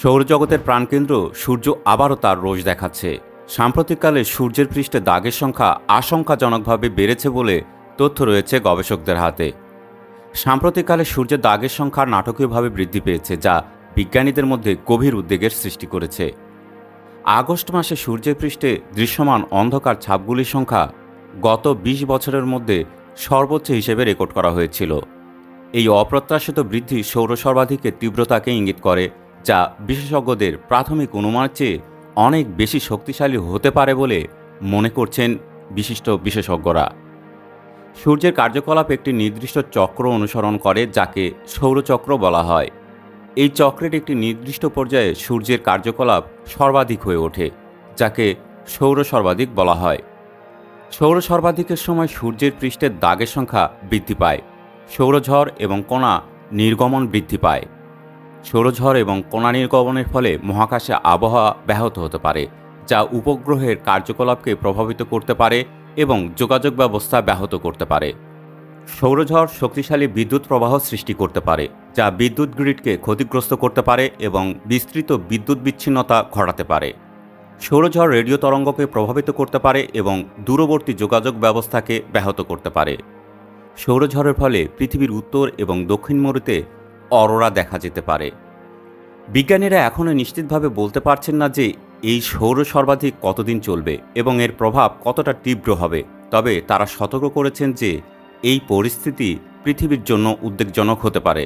সৌরজগতের প্রাণকেন্দ্র সূর্য আবারও তার রোজ দেখাচ্ছে। সাম্প্রতিককালে সূর্যের পৃষ্ঠে দাগের সংখ্যা আশঙ্কাজনকভাবে বেড়েছে বলে তথ্য রয়েছে গবেষকদের হাতে। সাম্প্রতিককালে সূর্যের দাগের সংখ্যা নাটকীয়ভাবে বৃদ্ধি পেয়েছে, যা বিজ্ঞানীদের মধ্যে গভীর উদ্বেগের সৃষ্টি করেছে। আগস্ট মাসে সূর্যের পৃষ্ঠে দৃশ্যমান অন্ধকার ছাপগুলির সংখ্যা গত ২০ বছরের মধ্যে সর্বোচ্চ হিসেবে রেকর্ড করা হয়েছিল। এই অপ্রত্যাশিত বৃদ্ধি সৌর সর্বাধিকের তীব্রতাকে ইঙ্গিত করে যা বিশেষজ্ঞদের প্রাথমিক অনুমানের চেয়ে অনেক বেশি শক্তিশালী হতে পারে বলে মনে করছেন বিশিষ্ট বিশেষজ্ঞরা। সূর্যের কার্যকলাপ একটি নির্দিষ্ট চক্র অনুসরণ করে, যাকে সৌরচক্র বলা হয়। এই চক্রের একটি নির্দিষ্ট পর্যায়ে সূর্যের কার্যকলাপ সর্বাধিক হয়ে ওঠে, যাকে সৌর সর্বাধিক বলা হয়। সৌর সর্বাধিকের সময় সূর্যের পৃষ্ঠের দাগের সংখ্যা বৃদ্ধি পায়, সৌরঝড় এবং কণা নির্গমন বৃদ্ধি পায়। সৌরঝড় এবং কণা নির্গমনের ফলে মহাকাশে আবহাওয়া ব্যাহত হতে পারে, যা উপগ্রহের কার্যকলাপকে প্রভাবিত করতে পারে এবং যোগাযোগ ব্যবস্থা ব্যাহত করতে পারে। সৌরঝড় শক্তিশালী বিদ্যুৎ প্রবাহ সৃষ্টি করতে পারে, যা বিদ্যুৎ গ্রিডকে ক্ষতিগ্রস্ত করতে পারে এবং বিস্তৃত বিদ্যুৎ বিচ্ছিন্নতা ঘটাতে পারে। সৌরঝড় রেডিও তরঙ্গকে প্রভাবিত করতে পারে এবং দূরবর্তী যোগাযোগ ব্যবস্থাকে ব্যাহত করতে পারে। সৌরঝড়ের ফলে পৃথিবীর উত্তর এবং দক্ষিণ মেরুতে অরোরা দেখা যেতে পারে। বিজ্ঞানীরা এখনও নিশ্চিতভাবে বলতে পারছেন না যে এই সৌর সর্বাধিক কতদিন চলবে এবং এর প্রভাব কতটা তীব্র হবে। তবে তারা সতর্ক করেছেন যে এই পরিস্থিতি পৃথিবীর জন্য উদ্বেগজনক হতে পারে।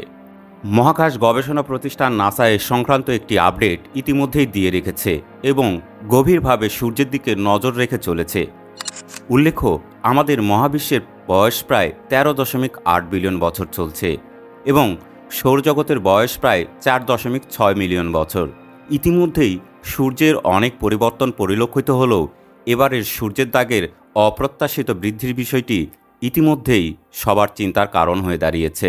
মহাকাশ গবেষণা প্রতিষ্ঠান নাসা এ সংক্রান্ত একটি আপডেট ইতিমধ্যেই দিয়ে রেখেছে এবং গভীরভাবে সূর্যের দিকে নজর রেখে চলেছে। উল্লেখ্য, আমাদের মহাবিশ্বের বয়স প্রায় তেরো দশমিক আট বিলিয়ন বছর চলছে এবং সৌরজগতের বয়স প্রায় চার দশমিক ছয় মিলিয়ন বছর। ইতিমধ্যেই সূর্যের অনেক পরিবর্তন পরিলক্ষিত হলেও এবারের সূর্যের দাগের অপ্রত্যাশিত বৃদ্ধির বিষয়টি ইতিমধ্যেই সবার চিন্তার কারণ হয়ে দাঁড়িয়েছে।